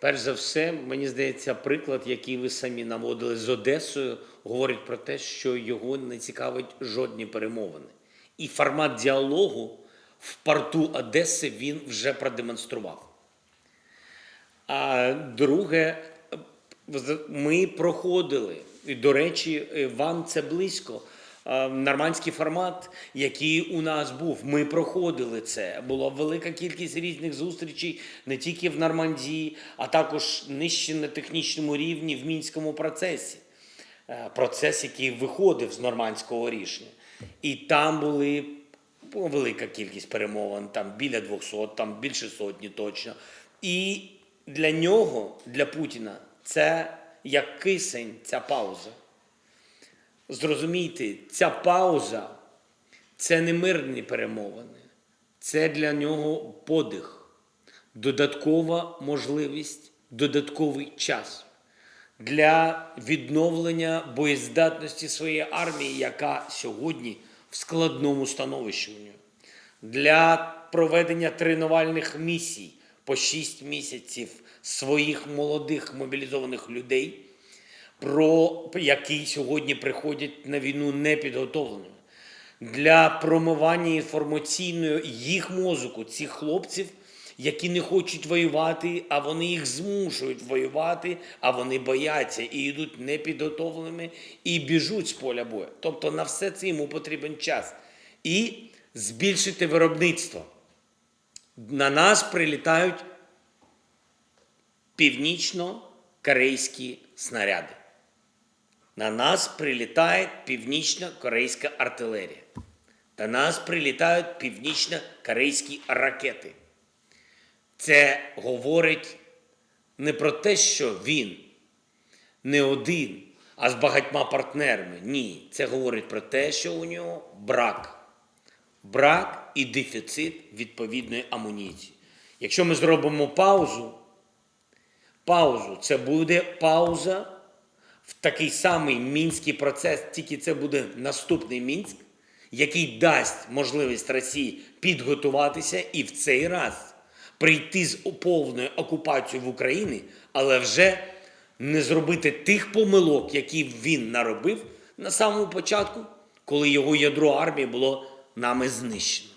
Перш за все, мені здається, приклад, який ви самі наводили з Одесою, говорить про те, що його не цікавить жодні перемовини. І формат діалогу в порту Одеси він вже продемонстрував. А друге, ми проходили, і, до речі, вам це близько. Е, Нормандський формат, який у нас був, ми проходили це. Була велика кількість різних зустрічей не тільки в Нормандії, а також нижче на технічному рівні в мінському процесі. Е, Процес, який виходив з нормандського рішення. І там були велика кількість перемовин, там біля 200, там більше сотні точно. І для нього, для Путіна, це як кисень, ця пауза. Зрозумійте, ця пауза це не мирні перемовини, це для нього подих, додаткова можливість, додатковий час для відновлення боєздатності своєї армії, яка сьогодні в складному становищі. У нього, для проведення тренувальних місій по 6 місяців своїх молодих мобілізованих людей, про які сьогодні приходять на війну непідготовленими, для промивання інформаційної їх мозку, цих хлопців, які не хочуть воювати, а вони їх змушують воювати, а вони бояться і йдуть непідготовленими і біжуть з поля бою. Тобто на все це йому потрібен час. І збільшити виробництво. На нас прилітають північно-корейські снаряди. На нас прилітає північно-корейська артилерія. До нас прилітають північно-корейські ракети. Це говорить не про те, що він не один, а з багатьма партнерами. Ні, це говорить про те, що у нього брак. Брак і дефіцит відповідної амуніції. Якщо ми зробимо паузу, паузу, це буде пауза в такий самий мінський процес, тільки це буде наступний Мінськ, який дасть можливість Росії підготуватися і в цей раз прийти з повною окупацією в Україні, але вже не зробити тих помилок, які він наробив на самому початку, коли його ядро армії було нами знищено.